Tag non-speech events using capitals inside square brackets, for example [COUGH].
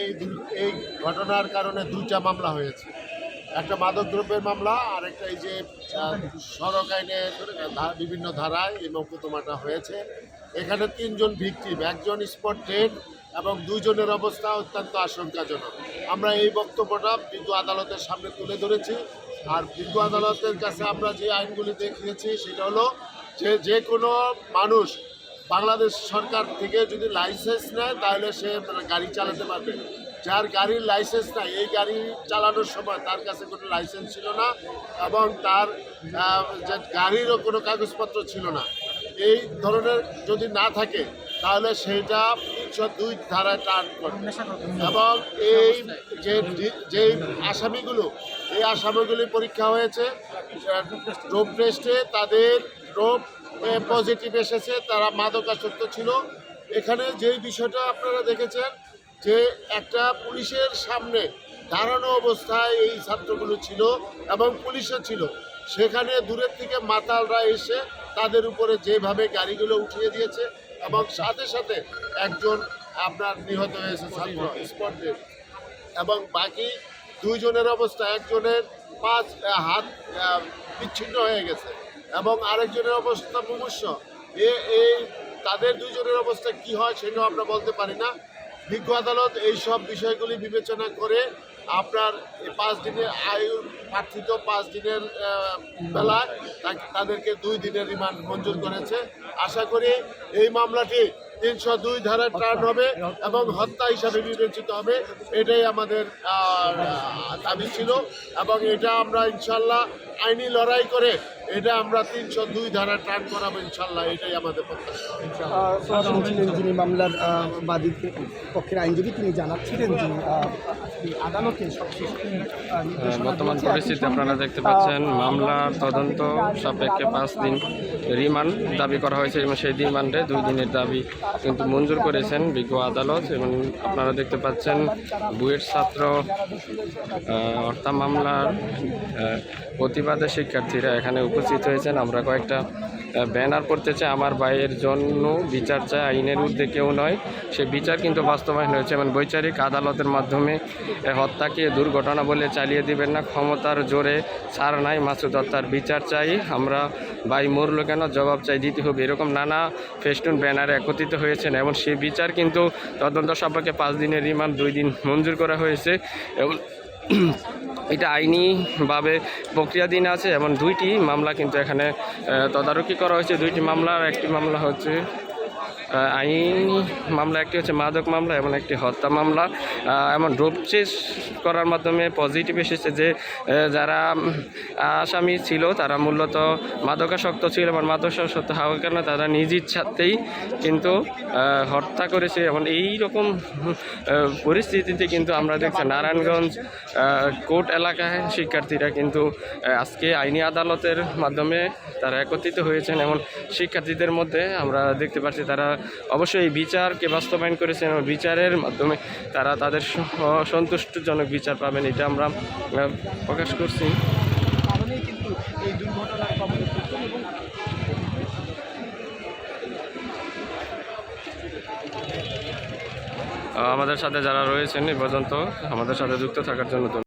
এই এই ঘটনার কারণে দুইটা মামলা হয়েছে। একটা মাদকদ্রব্যের মামলা আর একটা এই যে সড়ক আইনে বিভিন্ন ধারায় এই মকদ্দমাটা হয়েছে। এখানে তিনজন ভিকটিম, একজন স্পট ডেড এবং দুইজনের অবস্থা অত্যন্ত আশঙ্কাজনক। আমরা এই বক্তব্যটা বিন্দু আদালতের সামনে তুলে ধরেছি। আর বিন্দু আদালতের কাছে আমরা যে আইনগুলি দেখিয়েছি, সেটা হলো যে যে কোনো মানুষ বাংলাদেশ সরকার থেকে যদি লাইসেন্স নেয়, তাহলে সে গাড়ি চালাতে পারবে। যার গাড়ির লাইসেন্স নাই, এই গাড়ি চালানোর সময় তার কাছে কোনো লাইসেন্স ছিল না এবং তার যে গাড়িরও কোনো কাগজপত্র ছিল না। এই ধরনের যদি না থাকে, তাহলে সেটা তিনশো দুই ধারায় টার্ন করবে এবং এই যে যে আসামিগুলো, এই আসামিগুলি পরীক্ষা হয়েছে ডোপ টেস্টে তাদের ডোপ পজিটিভ এসেছে, তারা মাদকাসক্ত ছিল। এখানে যেই বিষয়টা আপনারা দেখেছেন, যে একটা পুলিশের সামনে দাঁড়ানো অবস্থায় এই ছাত্রগুলো ছিল এবং পুলিশও ছিল। সেখানে দূরের থেকে মাতালরা এসে তাদের উপরে যেভাবে গাড়িগুলো উঠিয়ে দিয়েছে এবং সাথে সাথে একজন আপনার নিহত হয়েছে ছাত্র, স্পট। এবং বাকি দুইজনের অবস্থা, একজনের পাঁচ হাত বিচ্ছিন্ন হয়ে গেছে। এবং আরেকজনের অবস্থা মুমূর্ষ। এ, এই, তাদের দুজনের অবস্থা কি হয় সেটাও আমরা বলতে পারি না। বিজ্ঞ আদালত এই সব বিষয়গুলি বিবেচনা করে আপনার পাঁচ দিনের আয়ু প্রার্থিত পাঁচ দিনের বেলায় তাদেরকে দুই দিনের রিমান্ড মঞ্জুর করেছে। আশা করি এই মামলাটি তিনশো দুই ধারায় টার্ন হবে এবং হত্যা হিসাবে বিবেচিত হবে। এটাই আমাদের দাবি ছিল এবং এটা আমরা ইনশাল্লাহ আইনি লড়াই করে এটা আমরা তিনশো দুই ধারায় টার্ন করাবো ইনশাল্লাহ এটাই আমাদের প্রত্যাশা। যিনি মামলার বাদীকে পক্ষের আইনজীবী তিনি জানাচ্ছিলেন যে আদালতে নির্দেশনা বর্তমান। পরিস্থিতি আপনারা দেখতে পাচ্ছেন মামলার তদন্ত সাপেক্ষে পাঁচ দিন রিমান্ড দাবি করা হয়েছে এবং সেই রিমান্ডে দুই দিনের দাবি কিন্তু মঞ্জুর করেছেন বিজ্ঞ আদালত এবং আপনারা দেখতে পাচ্ছেন বুয়েট ছাত্র হত্যা মামলার প্রতিবাদে শিক্ষার্থীরা এখানে উপস্থিত হয়েছেন। আমরা কয়েকটা ব্যানার চাই আমার ভাইয়ের জন্য বিচার চাই আইনের ঊর্ধ্বে কেউ নয়। সে বিচার কিন্তু বাস্তবায়ন হয়েছে। এবং বৈচারিক আদালতের মাধ্যমে হত্যাকে, দুর্ঘটনা বলে চালিয়ে দিবেন না। ক্ষমতার জোরে ছাড় নাই মাসুদ হত্যার বিচার চাই, আমরা ভাই মরলো কেন? জবাব চাই, দিতে হবে। এরকম নানা ফেস্টুন ব্যানারে একত্রিত হয়েছেন। এবং সেই বিচার কিন্তু তদন্ত সাপেক্ষে পাঁচ দিনের রিমান্ড, দুই দিন মঞ্জুর করা হয়েছে। এবং [CLEARS THROAT] এটা আইনিভাবে প্রক্রিয়াধীন আছে এবং দুইটি মামলা কিন্তু এখানে তদারকি করা হয়েছে। দুইটি মামলার একটি মামলা হচ্ছে আইনি মামলা, একটি হচ্ছে মাদক মামলা এবং একটি হত্যা মামলা। এমন ড্রোপ চেস করার মাধ্যমে পজিটিভ এসেছে যে যারা আসামি ছিল, তারা মূলত মাদকাসক্ত ছিল এবং মাদকাসক্ত হওয়ার কারণে তারা নিজ ইচ্ছাতেই কিন্তু হত্যা করেছে এবং এই রকম পরিস্থিতিতে কিন্তু আমরা দেখছি নারায়ণগঞ্জ কোর্ট এলাকায় শিক্ষার্থীরা কিন্তু আজকে আইনি আদালতের মাধ্যমে তারা একত্রিত হয়েছেন এবং শিক্ষার্থীদের মধ্যে আমরা দেখতে পাচ্ছি তারা অবশ্যই এই বিচারকে বাস্তবায়ন করেছেন এবং বিচারের মাধ্যমে তারা তাদের সন্তুষ্টজনক বিচার পাবেন, এটা আমরা প্রকাশ করছি আমাদের সাথে যারা রয়েছেন এ পর্যন্ত, আমাদের সাথে যুক্ত থাকার জন্য।